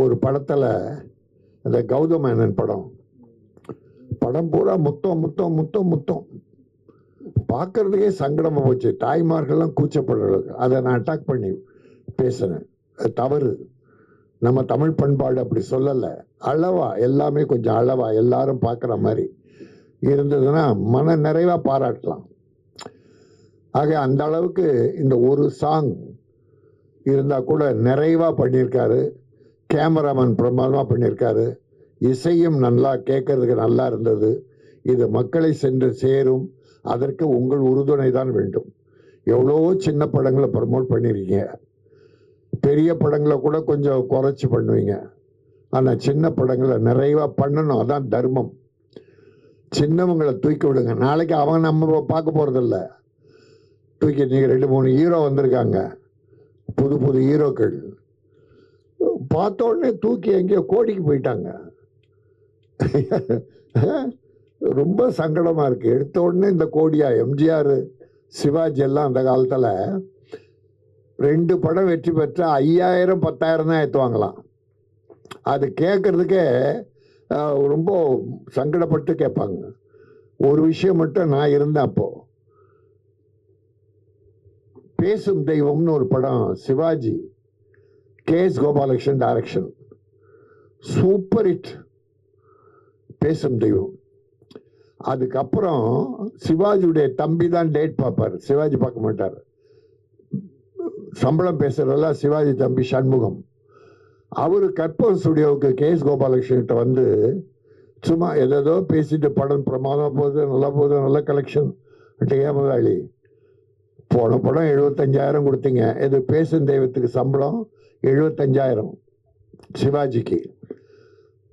ஒரு படத்தில் அந்த கௌதம் மேனன் படம். படம் பூரா முத்தம் முத்தம் முத்தம் முத்தம். பார்க்கறதுக்கே சங்கடமாக போச்சு. தாய்மார்கள்லாம் கூச்சப்படுறது அதை நான் அட்டாக் பண்ணி பேசினேன் தவறு. நம்ம தமிழ் பண்பாடு அப்படி சொல்லலை. அளவா எல்லாமே கொஞ்சம் அளவா எல்லாரும் பார்க்குற மாதிரி இருந்ததுன்னா மன நிறைவாக பாராட்டலாம். ஆக அந்த அளவுக்கு இந்த ஒரு சாங் இருந்தால் கூட நிறைவாக பண்ணியிருக்காரு. கேமராமேன் பிரமாதமாக பண்ணியிருக்காரு இசையும் நல்லா கேட்கறதுக்கு நல்லா இருந்தது. இது மக்களை சென்று சேரும். அதற்கு உங்கள் உறுதுணை தான் வேண்டும். எவ்வளோ சின்ன படங்களை ப்ரமோட் பண்ணியிருக்கீங்க பெரிய படங்களை கூட கொஞ்சம் குறைச்சி பண்ணுவீங்க. ஆனால் சின்ன படங்களை நிறைவாக பண்ணணும். அதான் தர்மம். சின்னவங்களை தூக்கி விடுங்க. நாளைக்கு அவங்க நம்ம பார்க்க போகிறதில்ல தூக்கி நீங்கள் ரெண்டு மூணு ஹீரோ வந்திருக்காங்க. புது புது ஹீரோக்கள். பார்த்த உடனே தூக்கி எங்கேயோ கோடிக்கு போயிட்டாங்க. ரொம்ப சங்கடமாக இருக்குது எடுத்த உடனே இந்த கோடியா எம்ஜிஆர் சிவாஜி எல்லாம் அந்த காலத்தில் ரெண்டு படம் வெற்றி பெற்ற ஐயாயிரம் பத்தாயிரம் தான் ஏற்றுவாங்களாம் அது கேட்கறதுக்கே ரொம்ப சங்கடப்பட்டு கேட்பாங்க. ஒரு விஷயம் மட்டும் நான் இருந்தேன் அப்போது பேசும் தெய்வம்னு ஒரு படம் Sivaji K S Gopalakrishnan direction super hit பேசும் தெய்வம். அதுக்கப்புறம் சிவாஜியுடைய தம்பி தான் டேட் பார்ப்பார். சிவாஜி பார்க்க மாட்டார். சம்பளம் பேசுறதெல்லாம் சிவாஜி தம்பி சண்முகம். அவர் கற்பகம் ஸ்டுடியோவுக்கு கே எஸ் கோபாலகிருஷ்ணன் வந்து சும்மா ஏதேதோ பேசிட்டு படம் பிரமாதம் போகுது நல்லா போகுது நல்ல கலெக்ஷன் ஏன் முதலாளி போன படம் எழுபத்தஞ்சாயிரம் கொடுத்தீங்க. இது பேசும் தெய்வத்துக்கு சம்பளம் எழுபத்தஞ்சாயிரம் சிவாஜிக்கு.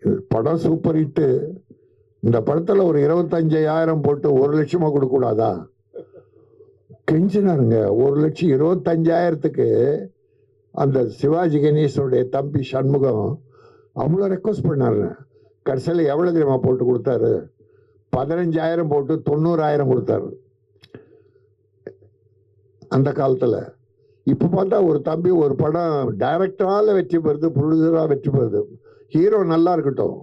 இது படம் சூப்பர் ஹிட்டு இந்த படத்தில் ஒரு இருபத்தஞ்சாயிரம் போட்டு ஒரு லட்சமாக கொடுக்கக்கூடாதா? கெஞ்சினாருங்க. ஒரு லட்சம் இருபத்தஞ்சாயிரத்துக்கு அந்த சிவாஜி கணேசனுடைய தம்பி சண்முகம் அவ்வளோ ரெக்வஸ்ட் பண்ணாரு கடைசியில் எவ்வளோ தெரியுமா போட்டு கொடுத்தாரு? பதினஞ்சாயிரம் போட்டு தொண்ணூறாயிரம் கொடுத்தாரு. அந்த காலத்தில். இப்போ பார்த்தா ஒரு தம்பி ஒரு படம் டைரக்டரால் வெற்றி பெறுது ப்ரொடியூசராக வெற்றி பெறுது. ஹீரோ நல்லா இருக்கட்டும்.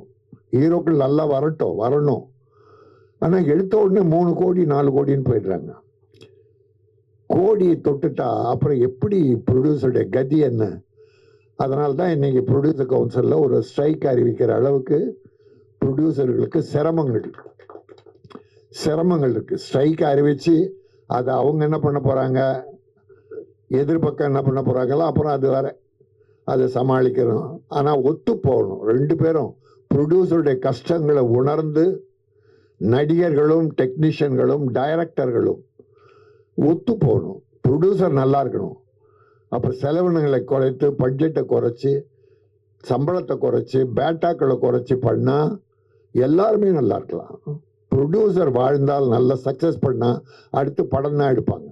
ஹீரோக்கள் நல்லா வரட்டும் வரணும். ஆனால் எடுத்த உடனே மூணு கோடி நாலு கோடின்னு போயிடுறாங்க. கோடி தொட்டுட்டா அப்புறம் எப்படி ப்ரொடியூசருடைய கதி என்ன? அதனால தான் இன்னைக்கு ப்ரொடியூசர் கவுன்சிலில் ஒரு ஸ்ட்ரைக் அறிவிக்கிற அளவுக்கு ப்ரொடியூசர்களுக்கு சிரமங்கள். சிரமங்கள் இருக்குது ஸ்ட்ரைக் அறிவித்து அதை அவங்க என்ன பண்ண போகிறாங்க எதிர்பக்கம் என்ன பண்ண போகிறாங்களோ அப்புறம் அது வேற. அதை சமாளிக்கணும். ஆனால் ஒத்து போகணும். ரெண்டு பேரும் ப்ரொடியூசருடைய கஷ்டங்களை உணர்ந்து நடிகர்களும் டெக்னீஷியன்களும் டைரக்டர்களும் ஒத்து போகணும். ப்ரொடியூசர் நல்லா இருக்கணும். அப்புறம் செலவினங்களை குறைத்து பட்ஜெட்டை குறைச்சி சம்பளத்தை குறைச்சி பேட்டாக்களை குறைச்சி பண்ணால் எல்லாருமே நல்லா இருக்கலாம். ப்ரொடியூசர் வாழ்ந்தால் நல்ல சக்ஸஸ் பண்ணால் அடுத்து படம் தான் எடுப்பாங்க.